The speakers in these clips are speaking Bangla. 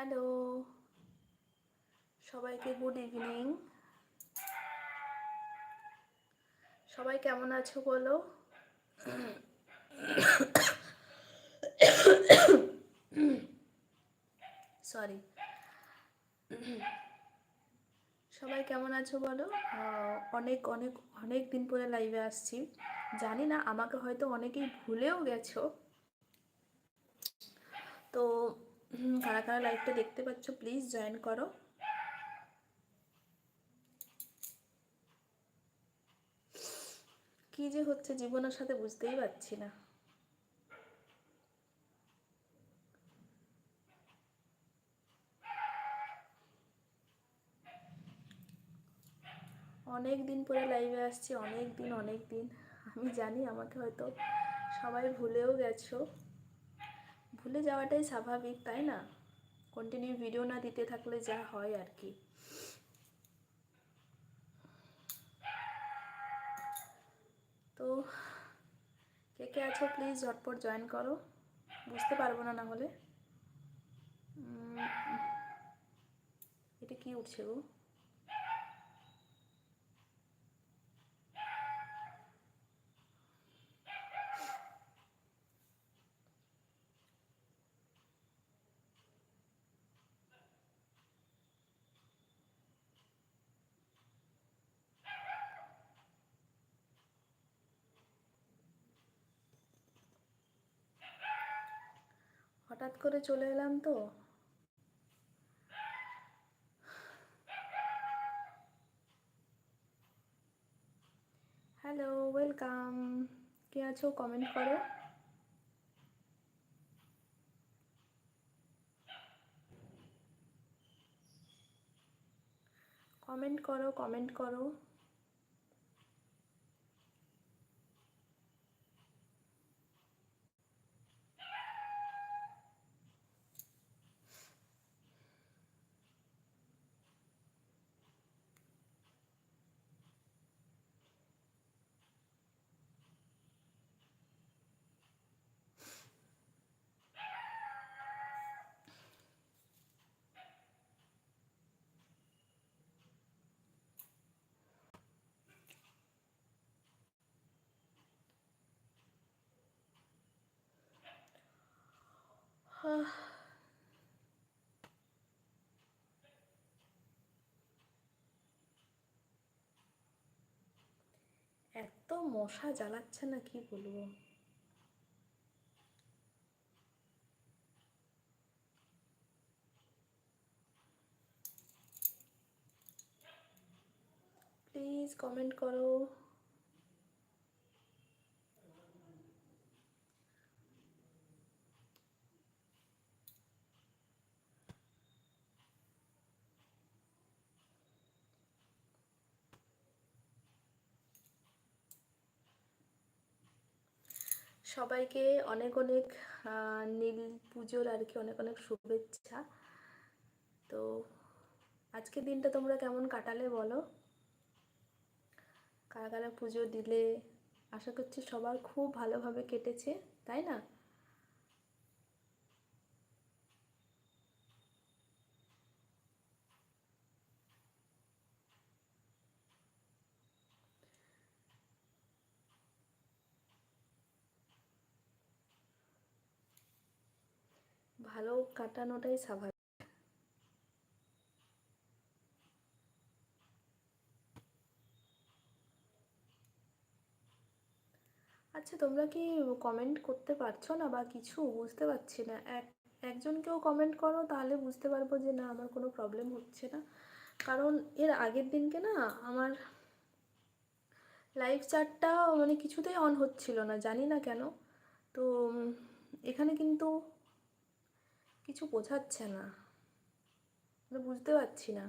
হ্যালো। সবাইকে গুড ইভিনিং সবাই কেমন আছো বলো? সরি সবাই কেমন আছো বলো? অনেক অনেক অনেক দিন পরে লাইভে আসছি। জানি না, আমাকে হয়তো অনেকেই ভুলেও গেছো। তো কারা কারা লাইভটা দেখতে পাচ্ছ প্লিজ জয়েন করো। কি যে হচ্ছে জীবনের সাথে বুঝতেই পারছি না। অনেক দিন পরে লাইভে আসছি, অনেক দিন অনেক দিন। আমি জানি আমাকে হয়তো সবাই ভুলেও গেছো। ভুলে যাওয়াটাই স্বাভাবিক, তাই না? কন্টিনিউ ভিডিও না দিতে থাকলে যা হয় আর কি। তো, কে কে আছো প্লিজ ঝটপট জয়েন করো। বুঝতে পারব না না হলে এটা কি উঠছে গো? হঠাৎ করে চলে এলাম তো। হ্যালো ওয়েলকাম কে আছো? কমেন্ট করো। কমেন্ট করো কমেন্ট করো। এত মশা জ্বালাচ্ছে না কি বলব? প্লিজ কমেন্ট করো। সবাইকে অনেক অনেক নীল পুজোর আর কি অনেক অনেক শুভেচ্ছা। তো আজকে দিনটা তোমরা কেমন কাটালে বলো? কারা কারা পুজো দিলে? আশা করছি সবার খুব ভালোভাবে কেটেছে, তাই না? ভালো কাটানোটাই স্বাভাবিক। আচ্ছা তোমরা কি কমেন্ট করতে পারছ না বা কিছু বুঝতে পারছি না? এক, একজনকেও কমেন্ট করো, তাহলে বুঝতে পারব যে না, আমার কোনো প্রবলেম হচ্ছে না। কারণ এর আগের দিনকে না, আমার লাইভ চ্যাটটা মানে কিছুতেই অন হচ্ছিল না, জানি না কেন। তো এখানে কিন্তু কিছু বোঝাচ্ছে না। বুঝতে পারছি না।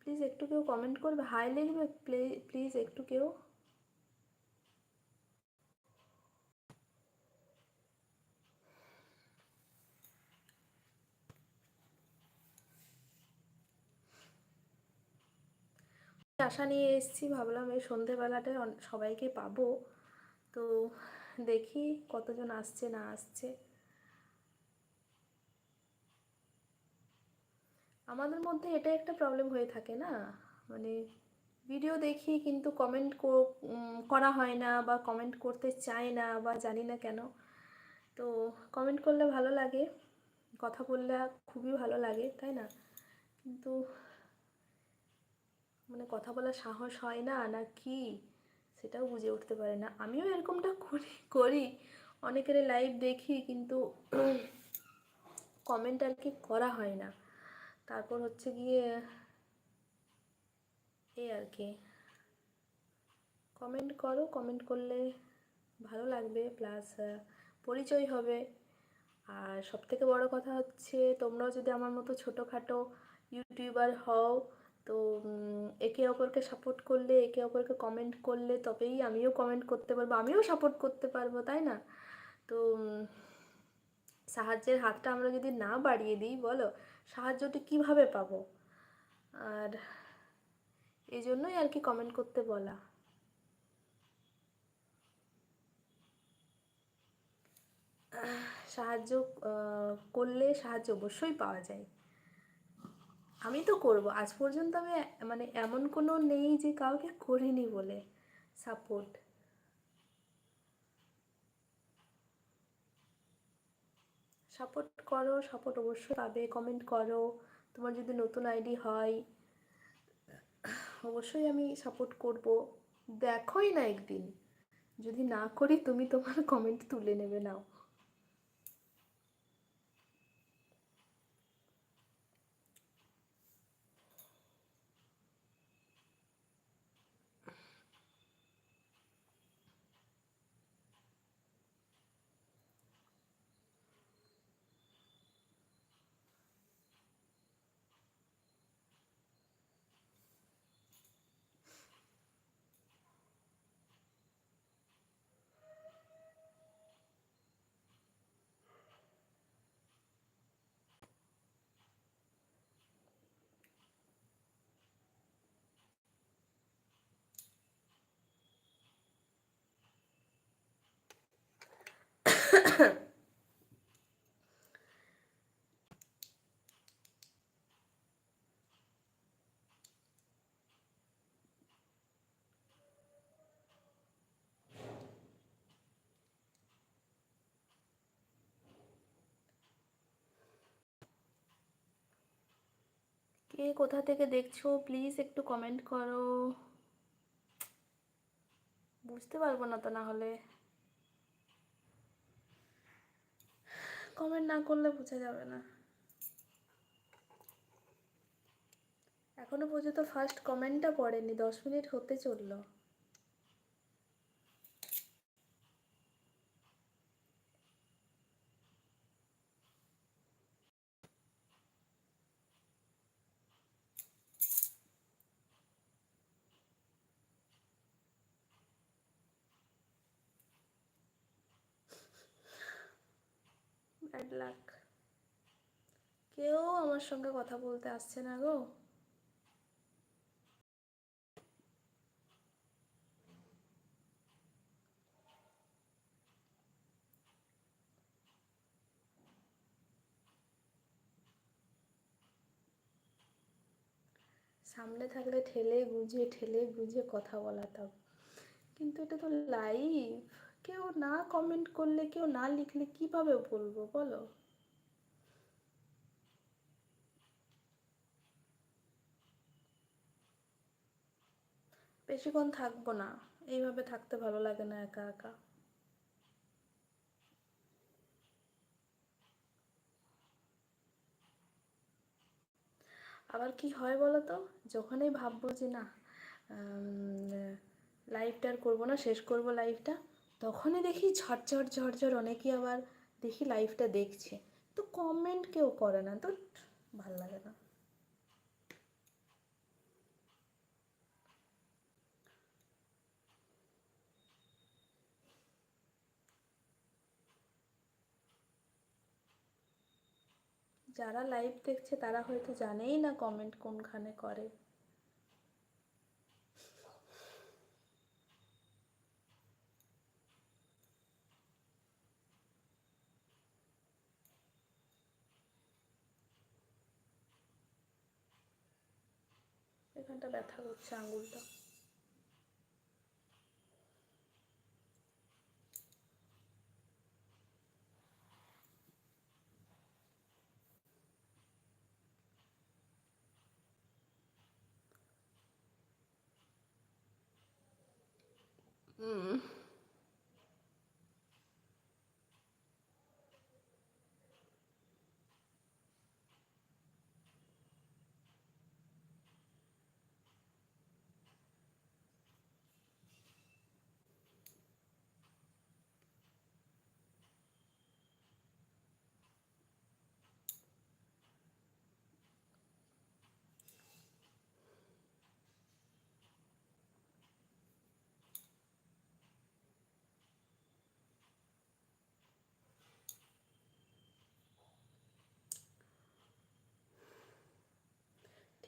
প্লিজ একটু কেউ কমেন্ট করবে? হাই লিখবে? প্লিজ একটু কেউ? আশা নিয়ে এসেছি, ভাবলাম এই সন্ধেবেলাটায় সবাইকে পাবো। তো দেখি কতজন আসছে, না আসছে। আমাদের মধ্যে এটা একটা প্রবলেম হয়ে থাকে না? মানে ভিডিও দেখি কিন্তু কমেন্ট করা হয় না বা কমেন্ট করতে চায় না বা জানি না কেন। তো কমেন্ট করলে ভালো লাগে, কথা বললে খুবই ভালো লাগে, তাই না? কিন্তু মানে কথা বলার সাহস হয় না না কি? সেটাও বুঝে উঠতে পারে না। আমিও এরকমটা করি করি। অনেকের লাইভ দেখি কিন্তু কমেন্ট আর কি করা হয় না। তারপর হচ্ছে গিয়ে এই আর কি। কমেন্ট করো কমেন্ট করলে ভালো লাগবে প্লাস পরিচয় হবে। আর সবথেকে বড় কথা হচ্ছে, তোমরাও যদি আমার মতো ছোটোখাটো ইউটিউবার হও, তো একে অপরকে সাপোর্ট করলে, একে অপরকে কমেন্ট করলে তবেই আমিও কমেন্ট করতে পারব, আমিও সাপোর্ট করতে পারব, তাই না? তো সাহায্যের হাতটা আমরা যদি না বাড়িয়ে দিই, বলো? সাহায্যটি কীভাবে পাবো? আর এই জন্যই আর কি কমেন্ট করতে বলা। সাহায্য করলে সাহায্য অবশ্যই পাওয়া যায়। আমি তো করব। আজ পর্যন্ত আমি মানে এমন কোনো নেই যে কাউকে করিনি বলে সাপোর্ট সাপোর্ট করো সাপোর্ট অবশ্যই পাবে কমেন্ট করো। তোমার যদি নতুন আইডি হয়, অবশ্যই আমি সাপোর্ট করব। দেখোই না একদিন। যদি না করি, তুমি তোমার কমেন্ট তুলে নেবে নাও। কে কোথা থেকে দেখছ? প্লিজ একটু কমেন্ট করো। বুঝতে পারব না তো না হলে কমেন্ট না করলে বোঝা যাবে না। এখনও পর্যন্ত ফার্স্ট কমেন্টটা পড়েনি, দশ মিনিট হতে চলল। ব্যাড লাক কেউ আমার সঙ্গে কথা বলতে আসছে না গো। সামনে থাকলে ঠেলে গুজে ঠেলে গুজে কথা বলাতাম কিন্তু এটা তো লাইভ কেউ না কমেন্ট করলে, কেউ না লিখলে কীভাবে বলব বলো? বেশিক্ষণ থাকব না, এইভাবে থাকতে ভালো লাগে না একা একা। আবার কি হয় বলো তো? যখনই ভাববো যে না লাইভটা আর করব না, শেষ করব লাইভটা তখনই দেখি ঝরঝর ঝরঝর অনেকেই আবার দেখি লাইভটা দেখছে। তো কমেন্ট কেউ করে না, তো ভালো লাগে না। যারা লাইভ দেখছে তারা হয়তো জানেই না কমেন্ট কোনখানে করে। ব্যথা করছে আঙুলটা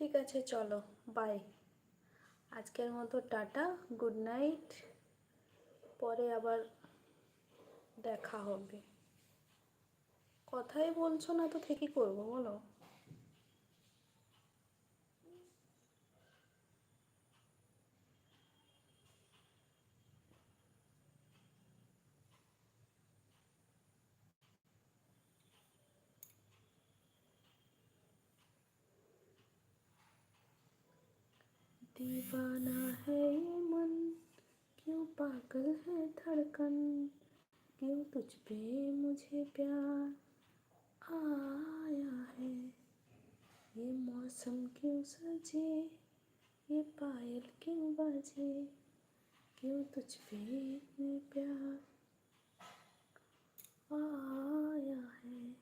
ঠিক আছে, চলো বাই আজকের মতো টাটা গুড নাইট পরে আবার দেখা হবে। কথাই বলছো না তো থেকে করব, বলো। दीवाना है ये मन। क्यों पागल है धड़कन? क्यों तुझ पे मुझे प्यार आया है? ये मौसम क्यों सजे? ये पायल क्यों बजे? क्यों तुझ पे मैं प्यार आया है?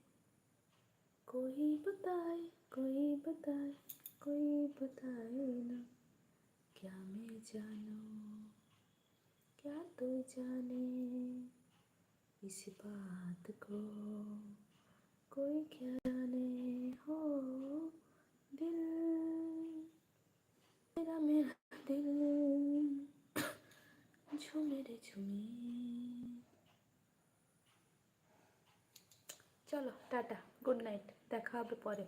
कोई बताए कोई बताए कोई बताए ना। क्या मैं जानूं क्या तू जाने इस बात को कोई क्या जाने हो दिल मेरा मेरा दिल झूमे रे झूमे চলো টাটা গুড নাইট দেখা হবে পরে